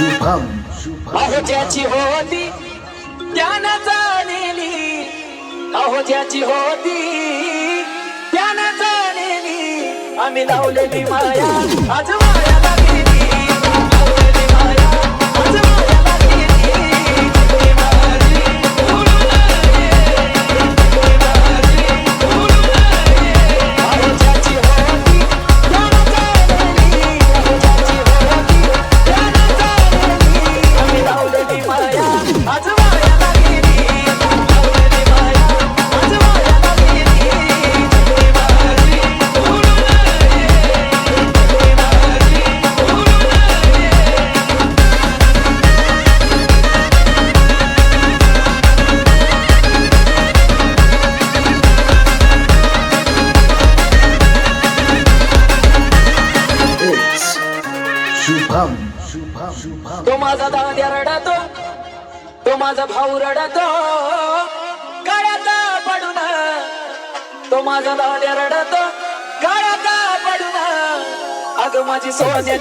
शुभम. अहो ज्याची होती त्यानं जाणेली अहो ज्याची होती त्यानं जाणेली आम्ही लावलेली माया अजून तो माझा दाद्या रडतो तो माझा भाऊ रडतो काळ्याचा पडून तो माझा दाद्या रडतो काळ्याचा पडून अग माझी सोन्या